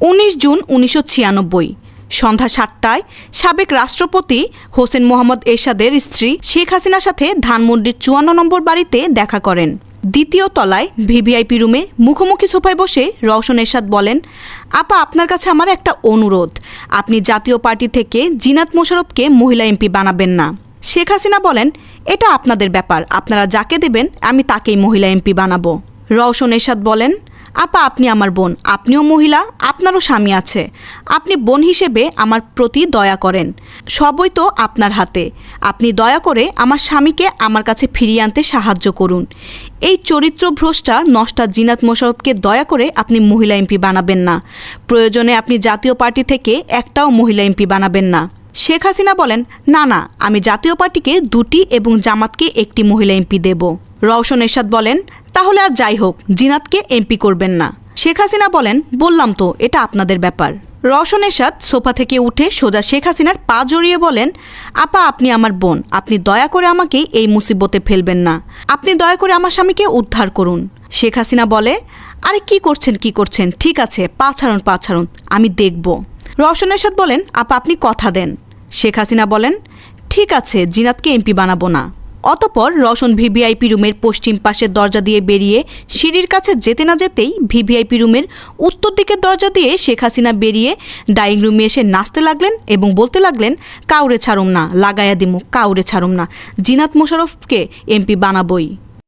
উনিশ জুন উনিশশো ছিয়ানব্বই। সন্ধ্যা সাতটায় সাবেক রাষ্ট্রপতি হোসেন মোহাম্মদ এরশাদের স্ত্রী শেখ হাসিনার সাথে ধানমন্ডির চুয়ান্ন নম্বর বাড়িতে দেখা করেন। দ্বিতীয় তলায় ভিভিআইপি রুমে মুখোমুখি সোফায় বসে রওশন এরশাদ বলেন, আপা, আপনার কাছে আমার একটা অনুরোধ। আপনি জাতীয় পার্টি থেকে জিনাত মোশারফকে মহিলা এমপি বানাবেন না। শেখ হাসিনা বলেন, এটা আপনাদের ব্যাপার। আপনারা যাকে দেবেন, আমি তাকেই মহিলা এমপি বানাবো। রওশন এরশাদ বলেন আপা, আপনি আমার বোন। আপনিও মহিলা, আপনারও স্বামী আছে। আপনি বোন হিসেবে আমার প্রতি দয়া করেন। সবই তো আপনার হাতে। আপনি দয়া করে আমার স্বামীকে আমার কাছে ফিরিয়ে আনতে সাহায্য করুন। এই চরিত্রভ্রষ্টা নষ্টা জিনাত মোশারফকে দয়া করে আপনি মহিলা এমপি বানাবেন না। প্রয়োজনে আপনি জাতীয় পার্টি থেকে একটাও মহিলা এমপি বানাবেন না। শেখ হাসিনা বলেন, না না, আমি জাতীয় পার্টিকে দুটি এবং জামাতকে একটি মহিলা এমপি দেব। রওশন এরশাদ বলেন তাহলে আর যাই হোক, জিনাতকে এমপি করবেন না। শেখ হাসিনা বলেন, বললাম তো, এটা আপনাদের ব্যাপার। রওশন এরশাদ সোফা থেকে উঠে সোজা শেখ হাসিনার পা জড়িয়ে বলেন, আপা, আপনি আমার বোন। আপনি দয়া করে আমাকে এই মুসিবতে ফেলবেন না। আপনি দয়া করে আমার স্বামীকে উদ্ধার করুন। শেখ হাসিনা বলে, আরে কি করছেন কি করছেন? ঠিক আছে, পা ছাড়ুন পা ছাড়ুন, আমি দেখব। রওশন এরশাদ বলেন, আপা, আপনি কথা দেন। শেখ হাসিনা বলেন, ঠিক আছে, জিনাতকে এমপি বানাবো না। অতপর রশন ভিভিআইপি রুমের পশ্চিম পাশের দরজা দিয়ে বেরিয়ে সিঁড়ির কাছে যেতে না যেতেই ভিভিআইপি রুমের উত্তর দিকের দরজা দিয়ে শেখ হাসিনা বেরিয়ে ডাইনিং রুমে এসে নাচতে লাগলেন এবং বলতে লাগলেন, কাউরে ছাড়ুম না, লাগায়া দিমু, কাউরে ছাড়ুম না। জিনাত মোশারফকে এমপি বানাবই।